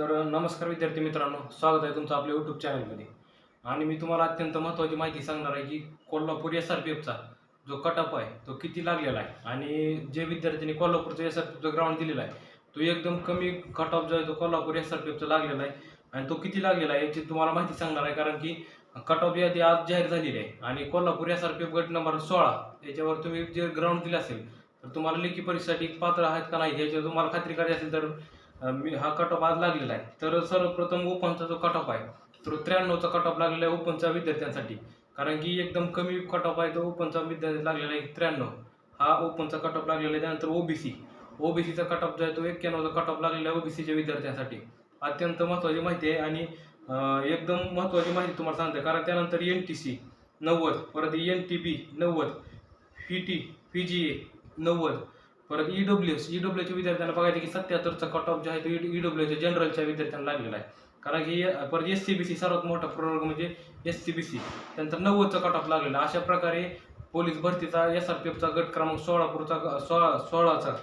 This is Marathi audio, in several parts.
तर नमस्कार विद्यार्थी मित्रांनो स्वागत आहे तुमचं आपल्या यूट्यूब चॅनलमध्ये आणि मी तुम्हाला अत्यंत महत्त्वाची माहिती सांगणार आहे की कोल्हापूर एस आर पी एफचा जो कटअप आहे तो किती लागलेला आहे. आणि जे विद्यार्थ्यांनी कोल्हापूरचं एस आर पी एफचं ग्राउंड दिलेला आहे तो एकदम कमी कटअप जो आहे तो कोल्हापूर एस आर पी एफचा लागलेला आहे. आणि तो किती लागलेला आहे याची तुम्हाला माहिती सांगणार आहे कारण की कटअप यादी आज जाहीर झालेली आहे. आणि Kolhapur S R P F गट नंबर सोळा याच्यावर तुम्ही जे ग्राउंड दिलं असेल तर तुम्हाला लेखी परीक्षेसाठी पात्र आहेत का नाही याची तुम्हाला खात्री करायची असेल तर मी हा कट ऑफ आज लागलेला आहे. तर सर्वप्रथम ओपनचा जो कट ऑफ आहे तो त्र्याण्णवचा कट ऑफ लागलेला आहे ओपनच्या विद्यार्थ्यांसाठी. कारण की एकदम कमी कट ऑफ आहे तो ओपनचा विद्यार्थी लागलेला आहे त्र्याण्णव. हा ओपनचा कट ऑफ लागलेला आहे त्यानंतर ओबीसी ओबीसीचा कट ऑफ जो आहे तो एक्क्याण्णवचा कट ऑफ लागलेला आहे ओबीसीच्या विद्यार्थ्यांसाठी. अत्यंत महत्त्वाची माहिती आहे आणि एकदम महत्त्वाची माहिती तुम्हाला सांगते कारण त्यानंतर एन टी सी नव्वद परत एन टी बी नव्वद P T P G A नव्वद. परत ई डब्ल्यू एस ई डब्ल्यूच्या विद्यार्थ्यांना बघायचं की सत्याहत्तरचा कट ऑफ जो आहे तो e- ई डब्ल्यूच्या जनरलच्या विद्यार्थ्यांना लागलेला आहे. कारण की परत एस सी बी सी सर्वात मोठा प्रवर्ग म्हणजे एस सी बी सी त्यानंतर नव्वदचा कट ऑफ लागलेला आहे. अशा प्रकारे पोलीस भरतीचा एस आर पी एफचा गट क्रमांक सोळापूरचा सोळा सोळाचा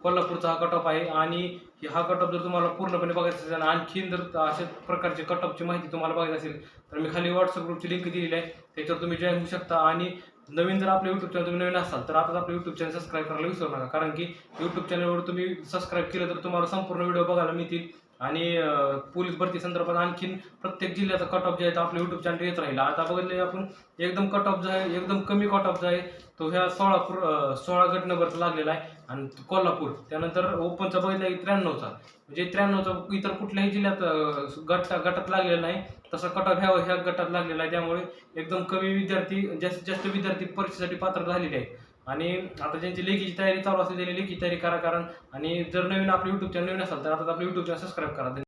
कोल्हापूरचा हा कट ऑफ आहे. आणि हा कट ऑफ जर तुम्हाला पूर्णपणे बघायचा असेल आणि आणखीन जर अशा प्रकारचे कट ऑफची माहिती तुम्हाला बघायची असेल तर मी खाली व्हॉट्सअप ग्रुपची लिंक दिलेली आहे. त्याच्यावर तुम्ही जॉईन होऊ शकता. आणि नवीन जर आपल्या युट्यूब चॅनल तुम्ही नवीन असाल तर आताच आपलं युट्यूब चॅनल सबस्क्राईब करायला विसरू नका. कारण की युट्यूब चॅनलवर तुम्ही सबस्क्राईब केलं तर तुम्हाला संपूर्ण व्हिडिओ बघायला मिळतील. आणि पोलीस भरती संदर्भात आणखीन प्रत्येक जिल्ह्याचा कट ऑफ जे आहे आपलं युट्यूब चॅनल येत राहील. आता बघितले आपण एकदम कट ऑफ जो आहे एकदम कमी कट ऑफ जो आहे तो ह्या सोळापूर सोळा गट नंबरचा लागलेला आहे. आणि कोल्हापूर त्यानंतर ओपनचा बघितला की त्र्याण्णवचा. म्हणजे त्र्याण्णवचा इतर कुठल्याही जिल्ह्यात गट गटात लागलेला नाही तसा कट ऑफ ह्या ह्या गटात लागलेला आहे. त्यामुळे एकदम कमी विद्यार्थी जास्तीत जास्त विद्यार्थी परीक्षेसाठी पात्र झालेले आहेत. आणि आता ज्यांची लेखीची तयारी चालू असेल त्यांनी लेखी तयारी करा कारण आणि जर नवीन आपलं युट्यूब चॅनल नवीन असाल तर आता आपलं युट्यूब चॅनल सबस्क्राईब करा.